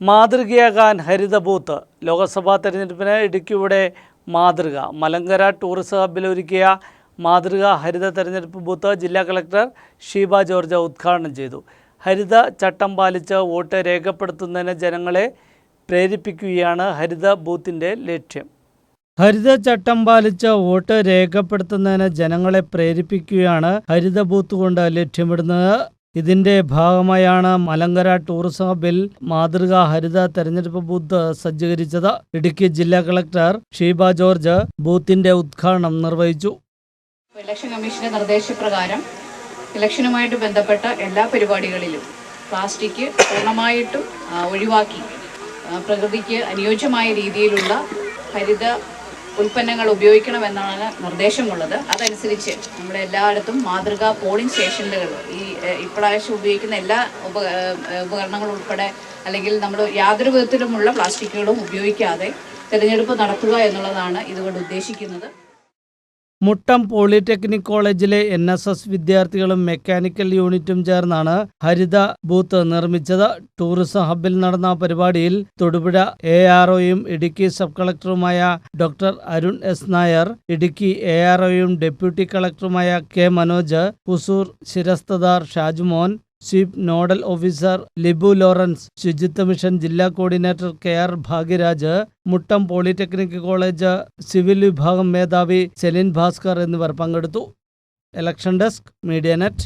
മാതൃകയാകാൻ ഹരിത booth. Lok Sabha തെരഞ്ഞെടുപ്പിന് ഇടുക്കിയുടെ മാതൃക. മലങ്കര ടൂറിസം ഹബ്ബിൽ ഒരുക്കിയ മാതൃക ഹരിത തെരഞ്ഞെടുപ്പ് ബൂത്ത് ജില്ലാ കളക്ടർ ഷീബ ജോർജ് ഉദ്ഘാടനം ചെയ്തു. ഹരിത ചട്ടം പാലിച്ച് വോട്ട് രേഖപ്പെടുത്തുന്നതിന് ജനങ്ങളെ പ്രേരിപ്പിക്കുകയാണ് ഹരിത ബൂത്തിന്റെ ലക്ഷ്യം. ഹരിത ചട്ടം പാലിച്ച് വോട്ട് രേഖപ്പെടുത്തുന്നതിന് ജനങ്ങളെ പ്രേരിപ്പിക്കുകയാണ് ഹരിത ബൂത്ത് കൊണ്ട് ലക്ഷ്യമിടുന്നത് ഇതിന്റെ ഭാഗമായാണ് മലങ്കര ടൂറിസം ഹബിൽ മാതൃകാ ഹരിത തെരഞ്ഞെടുപ്പ് ബൂത്ത് സജ്ജീകരിച്ചത്. ഇടുക്കി ജില്ലാ കളക്ടർ ഷീബ ജോർജ് ബൂത്തിന്റെ ഉദ്ഘാടനം നിർവഹിച്ചു. ഇലക്ഷൻ കമ്മീഷന്റെ നിർദ്ദേശപ്രകാരം ഇലക്ഷനുമായിട്ട് ബന്ധപ്പെട്ട എല്ലാ പരിപാടികളിലും പ്ലാസ്റ്റിക് പൂർണമായിട്ടും ഒഴിവാക്കി പ്രകൃതിക്ക് അനുയോജ്യമായ രീതിയിലുള്ള ഹരിത ഉൽപ്പന്നങ്ങൾ ഉപയോഗിക്കണമെന്നാണ് നിർദ്ദേശമുള്ളത്. അതനുസരിച്ച് നമ്മുടെ എല്ലായിടത്തും മാതൃകാ പോളിംഗ് സ്റ്റേഷനുകൾ ഈ ഇപ്രാവശ്യം ഉപയോഗിക്കുന്ന എല്ലാ ഉപ ഏഹ്, ഉപകരണങ്ങളും ഉൾപ്പെടെ അല്ലെങ്കിൽ നമ്മൾ യാതൊരു വിധത്തിലുമുള്ള പ്ലാസ്റ്റിക്കുകളും ഉപയോഗിക്കാതെ തിരഞ്ഞെടുപ്പ് നടത്തുക എന്നുള്ളതാണ് ഇതുകൊണ്ട് ഉദ്ദേശിക്കുന്നത്. മുട്ടം പോളിടെക്നിക് കോളേജിലെ എൻ എസ് എസ് വിദ്യാർത്ഥികളും മെക്കാനിക്കൽ യൂണിറ്റും ചേർന്നാണ് ഹരിത ബൂത്ത് നിർമ്മിച്ചത്. ടൂറിസം ഹബിൽ നടന്ന പരിപാടിയിൽ തൊടുപുഴ എ ആർഒയും Idukki sub കളക്ടറുമായ doctor Arun S Nair Idukki A ആർഒയും deputy കളക്ടറുമായ കെ മനോജ് ഹുസൂർ ശിരസ്തദാർ Shajumon chief nodal officer Libu Lawrence ശുചിത്വ മിഷൻ ജില്ലാ coordinator K R Bhagyaraj Muttom polytechnic college civil വിഭാഗം മേധാവി സെലിൻ ഭാസ്കർ എന്നിവർ പങ്കെടുത്തു. Election desk media net.